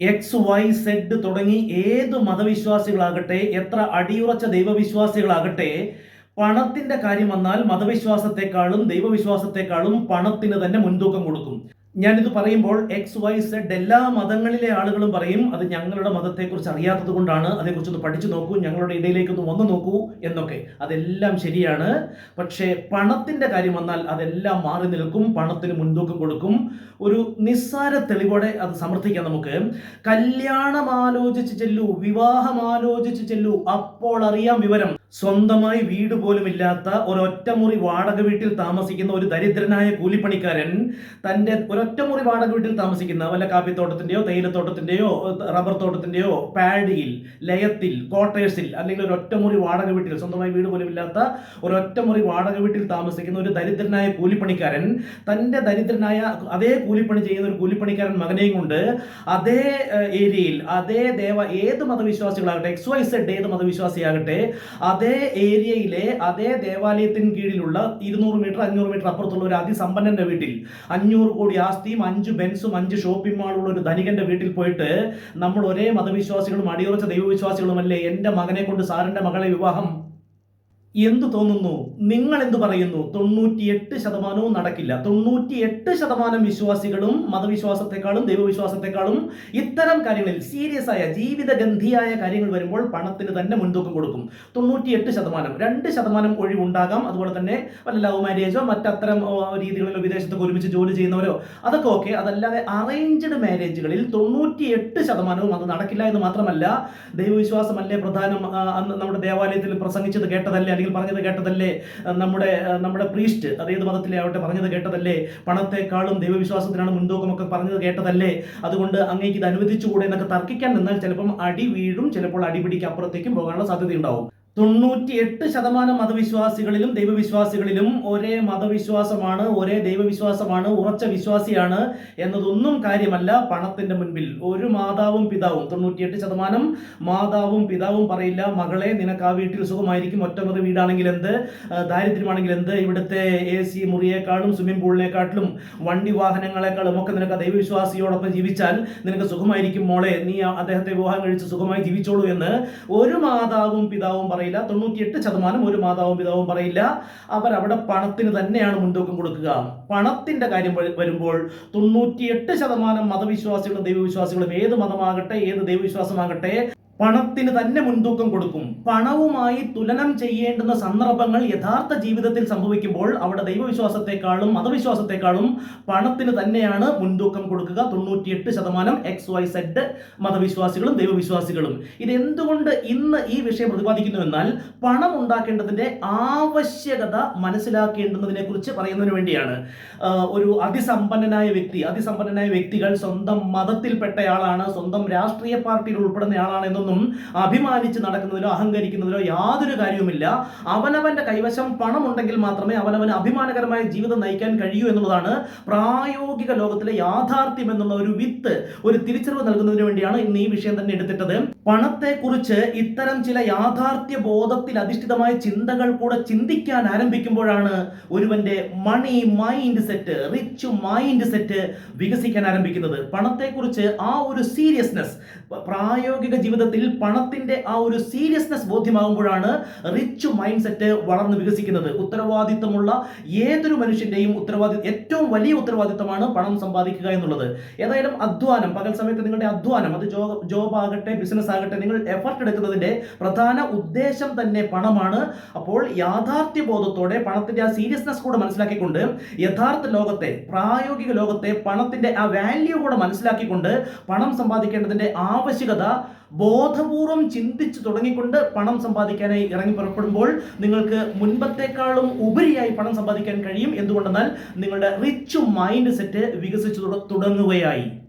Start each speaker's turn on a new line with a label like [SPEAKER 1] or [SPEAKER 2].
[SPEAKER 1] X Y Z തുടങ്ങി ഏത് മതവിശ്വാസികളാകട്ടെ എത്ര അടിയുറച്ച ദൈവവിശ്വാസികളാകട്ടെ പണത്തിന്റെ കാര്യം വന്നാൽ മതവിശ്വാസത്തെക്കാളും ദൈവവിശ്വാസത്തെക്കാളും പണത്തിന് തന്നെ മുൻതൂക്കം കൊടുക്കും. ഞാനിത് പറയുമ്പോൾ എക്സ് വൈ സെഡ് എല്ലാ മതങ്ങളിലെ ആളുകളും പറയും അത് ഞങ്ങളുടെ മതത്തെക്കുറിച്ച് അറിയാത്തത് കൊണ്ടാണ് അതേക്കുറിച്ചൊന്ന് പഠിച്ചു നോക്കൂ ഞങ്ങളുടെ ഇടയിലേക്കൊന്ന് വന്നു നോക്കൂ എന്നൊക്കെ. അതെല്ലാം ശരിയാണ്. പക്ഷേ പണത്തിന്റെ കാര്യം വന്നാൽ അതെല്ലാം മാറി നിൽക്കും പണത്തിന് മുൻതൂക്കം കൊടുക്കും. ഒരു നിസ്സാര തെളിവോടെ അത് സമർത്ഥിക്കാം നമുക്ക്. കല്യാണം ആലോചിച്ച് ചെല്ലൂ വിവാഹം ആലോചിച്ച് ചെല്ലൂ അപ്പോൾ അറിയാം വിവരം. സ്വന്തമായി വീട് പോലും ഇല്ലാത്ത ഒരൊറ്റമുറി വാടക വീട്ടിൽ താമസിക്കുന്ന ഒരു ദരിദ്രനായ കൂലിപ്പണിക്കാരൻ തന്റെ ഒരൊറ്റമുറി വാടക വീട്ടിൽ താമസിക്കുന്ന വല്ല കാപ്പിത്തോട്ടത്തിന്റെയോ തേയിലത്തോട്ടത്തിന്റെയോ റബ്ബർ തോട്ടത്തിന്റെയോ പാഡിയിൽ ലയത്തിൽ ക്വാർട്ടേഴ്സിൽ അല്ലെങ്കിൽ ഒരു ഒറ്റമുറി വാടക വീട്ടിൽ സ്വന്തമായി വീട് പോലും ഇല്ലാത്ത ഒരൊറ്റമുറി വാടക വീട്ടിൽ താമസിക്കുന്ന ഒരു ദരിദ്രനായ കൂലിപ്പണിക്കാരൻ തന്റെ ദരിദ്രനായ അതേ കൂലിപ്പണി ചെയ്യുന്ന ഒരു കൂലിപ്പണിക്കാരൻ മകനെയും കൊണ്ട് അതേ ഏരിയയിൽ അതേ ദേവ ഏത് മതവിശ്വാസികളാകട്ടെ എക്സ് വൈ സെഡ് ഏത് മതവിശ്വാസിയാകട്ടെ അതേ ഏരിയയിലെ അതേ ദേവാലയത്തിന് കീഴിലുള്ള ഇരുന്നൂറ് മീറ്റർ അഞ്ഞൂറ് മീറ്റർ അപ്പുറത്തുള്ള ഒരു അതിസമ്പന്നന്റെ വീട്ടിൽ അഞ്ഞൂറ് കോടി ആസ്തിയും അഞ്ച് ബെൻസും അഞ്ച് ഷോപ്പിംഗ് മാളുള്ള ഒരു ധനികന്റെ വീട്ടിൽ പോയിട്ട് നമ്മൾ ഒരേ മതവിശ്വാസികളും അടിയുറച്ച ദൈവവിശ്വാസികളുമല്ലേ എന്റെ മകനെ കൊണ്ട് സാറിന്റെ മകളെ വിവാഹം എന്തു തോന്നുന്നു? നിങ്ങൾ എന്തു പറയുന്നു? തൊണ്ണൂറ്റിയെട്ട് ശതമാനവും നടക്കില്ല. തൊണ്ണൂറ്റിയെട്ട് ശതമാനം വിശ്വാസികളും മതവിശ്വാസത്തെക്കാളും ദൈവവിശ്വാസത്തെക്കാളും ഇത്തരം കാര്യങ്ങളിൽ സീരിയസ് ആയ ജീവിതഗന്ധിയായ കാര്യങ്ങൾ വരുമ്പോൾ പണത്തിന് തന്നെ മുൻതൂക്കം കൊടുക്കും. തൊണ്ണൂറ്റിയെട്ട് ശതമാനം. രണ്ട് ശതമാനം ഒഴിവുണ്ടാകാം. അതുപോലെ തന്നെ വല്ല ലവ് മാരേജോ മറ്റത്തരം രീതികളിലോ വിദേശത്തൊക്കെ ഒരുമിച്ച് ജോലി ചെയ്യുന്നവരോ അതൊക്കെ ഓക്കെ. അതല്ലാതെ അറേഞ്ച്ഡ് മാരേജുകളിൽ തൊണ്ണൂറ്റിയെട്ട് ശതമാനവും അത് നടക്കില്ല എന്ന് മാത്രമല്ല ദൈവവിശ്വാസമല്ലേ പ്രധാനം നമ്മുടെ ദേവാലയത്തിൽ പ്രസംഗിച്ചത് കേട്ടതല്ലേ? അല്ലെങ്കിൽ പറഞ്ഞത് കേട്ടതല്ലേ? നമ്മുടെ നമ്മുടെ പ്രീസ്റ്റ് അതേത് മതത്തിലെ ആവട്ടെ പറഞ്ഞത് കേട്ടതല്ലേ? പണത്തെക്കാളും ദൈവവിശ്വാസത്തിനാണ് മുൻതൂക്കമൊക്കെ പറഞ്ഞത് കേട്ടതല്ലേ? അതുകൊണ്ട് അങ്ങേക്ക് ഇത് അനുവദിച്ചുകൂടെ എന്നൊക്കെ തർക്കിക്കാൻ നിന്നാൽ ചിലപ്പം അടി വീഴും ചിലപ്പോൾ അടിപിടിക്ക് അപ്പുറത്തേക്കും പോകാനുള്ള സാധ്യതയുണ്ടാവും. തൊണ്ണൂറ്റിയെട്ട് ശതമാനം മതവിശ്വാസികളിലും ദൈവവിശ്വാസികളിലും ഒരേ മതവിശ്വാസമാണ് ഒരേ ദൈവവിശ്വാസമാണ് ഉറച്ച വിശ്വാസിയാണ് എന്നതൊന്നും കാര്യമല്ല പണത്തിന്റെ മുൻപിൽ. ഒരു മാതാവും പിതാവും തൊണ്ണൂറ്റിയെട്ട് ശതമാനം മാതാവും പിതാവും പറയില്ല മകളെ നിനക്ക് ആ വീട്ടിൽ സുഖമായിരിക്കും. ഒറ്റമുറി വീടാണെങ്കിൽ എന്ത്? ദാരിദ്ര്യമാണെങ്കിൽ എന്ത്? ഇവിടുത്തെ എ സി മുറിയേക്കാളും സ്വിമ്മിംഗ് പൂളിനെക്കാട്ടിലും വണ്ടി വാഹനങ്ങളെക്കാളും ഒക്കെ നിനക്ക് ദൈവവിശ്വാസിയോടൊപ്പം ജീവിച്ചാൽ നിനക്ക് സുഖമായിരിക്കും മോളെ. നീ അദ്ദേഹത്തെ വിവാഹം കഴിച്ച് സുഖമായി ജീവിച്ചോളൂ എന്ന് ഒരു മാതാവും പിതാവും പറയില്ല തൊണ്ണൂറ്റിയെട്ട് ശതമാനം ഒരു മാതാവും പിതാവും പറയില്ല. അവർ അവരവിടെ പണത്തിന് തന്നെയാണ് മുൻതൂക്കം കൊടുക്കുക. പണത്തിന്റെ കാര്യം വരുമ്പോൾ വരുമ്പോൾ തൊണ്ണൂറ്റിയെട്ട് ശതമാനം മതവിശ്വാസികളും ദൈവവിശ്വാസികളും ഏത് മതമാകട്ടെ ഏത് ദൈവവിശ്വാസമാകട്ടെ പണത്തിന് തന്നെ മുൻതൂക്കം കൊടുക്കും. പണവുമായി തുലനം ചെയ്യേണ്ടുന്ന സന്ദർഭങ്ങൾ യഥാർത്ഥ ജീവിതത്തിൽ സംഭവിക്കുമ്പോൾ അവിടെ ദൈവവിശ്വാസത്തെക്കാളും മതവിശ്വാസത്തെക്കാളും പണത്തിന് തന്നെയാണ് മുൻതൂക്കം കൊടുക്കുക. തൊണ്ണൂറ്റിയെട്ട് ശതമാനം എക്സ് വൈ സെഡ് മതവിശ്വാസികളും ദൈവവിശ്വാസികളും. ഇത് എന്തുകൊണ്ട് ഇന്ന് ഈ വിഷയം പ്രതിപാദിക്കുന്നു എന്നാൽ പണം ഉണ്ടാക്കേണ്ടതിന്റെ ആവശ്യകത മനസ്സിലാക്കേണ്ടുന്നതിനെ കുറിച്ച് പറയുന്നതിന് വേണ്ടിയാണ്. ഒരു അതിസമ്പന്നനായ വ്യക്തി അതിസമ്പന്നനായ വ്യക്തികൾ സ്വന്തം മതത്തിൽപ്പെട്ടയാളാണ് സ്വന്തം രാഷ്ട്രീയ പാർട്ടിയിൽ ഉൾപ്പെടുന്നയാളാണ് എന്നൊന്നും അഭിമാനിച്ച് നടക്കുന്നതിലോ അഹങ്കരിക്കുന്നതിലോ യാതൊരു കാര്യവുമില്ല. അവനവന്റെ കൈവശം പണമുണ്ടെങ്കിൽ മാത്രമേ അവനവന് അഭിമാനകരമായ ജീവിതം നയിക്കാൻ കഴിയൂ എന്നുള്ളതാണ് പ്രായോഗിക ലോകത്തിലെ യാഥാർത്ഥ്യം എന്നുള്ള ഒരു വിത്ത് ഒരു തിരിച്ചറിവ് നൽകുന്നതിന് വേണ്ടിയാണ് ഇന്ന് ഈ വിഷയം തന്നെ എടുത്തിട്ടത്. പണത്തെക്കുറിച്ച് ഇത്തരം ചില യാഥാർത്ഥ്യ ബോധത്തിൽ അധിഷ്ഠിതമായ ചിന്തകൾ കൂടെ ചിന്തിക്കാൻ ആരംഭിക്കുമ്പോഴാണ് ഒരുവന്റെ money mindset rich mindset വികസിക്കാൻ ആരംഭിക്കുന്നത്. പണത്തെക്കുറിച്ച് ആ ഒരു സീരിയസ്നെസ് പ്രായോഗിക ജീവിതത്തിൽ പണത്തിന്റെ ആ ഒരു സീരിയസ്നെസ് ബോധ്യമാകുമ്പോഴാണ് റിച്ച് മൈൻഡ് സെറ്റ് വളർന്ന് വികസിക്കുന്നത്. ഉത്തരവാദിത്തമുള്ള ഏതൊരു മനുഷ്യന്റെയും ഉത്തരവാദി ഏറ്റവും വലിയ ഉത്തരവാദിത്തമാണ് പണം സമ്പാദിക്കുക എന്നുള്ളത്. ഏതായാലും അധ്വാനം പകൽ സമയത്ത് നിങ്ങളുടെ അധ്വാനം അത് ജോബ് ആകട്ടെ ബിസിനസ് ആകട്ടെ നിങ്ങൾ എഫർട്ട് എടുക്കുന്നതിന്റെ പ്രധാന ഉദ്ദേശം തന്നെ പണമാണ്. അപ്പോൾ യാഥാർത്ഥ്യ ബോധത്തോടെ പണത്തിന്റെ ആ സീരിയസ്നെസ് കൂടെ മനസ്സിലാക്കിക്കൊണ്ട് യഥാർത്ഥ ലോകത്തെ പ്രായോഗിക ലോകത്തെ പണത്തിന്റെ ആ വാല്യൂ കൂടെ മനസ്സിലാക്കിക്കൊണ്ട് പണം സമ്പാദിക്കേണ്ടതിന്റെ ആവശ്യകത ബോധപൂർവം ചിന്തിച്ചു തുടങ്ങിക്കൊണ്ട് പണം സമ്പാദിക്കാനായി ഇറങ്ങി പുറപ്പെടുമ്പോൾ നിങ്ങൾക്ക് മുൻപത്തെക്കാളും ഉപരിയായി പണം സമ്പാദിക്കാൻ കഴിയും. എന്തുകൊണ്ടെന്നാൽ നിങ്ങളുടെ റിച്ച് മൈൻഡ് സെറ്റ് വികസിച്ചു തുട- തുടങ്ങുകയായി.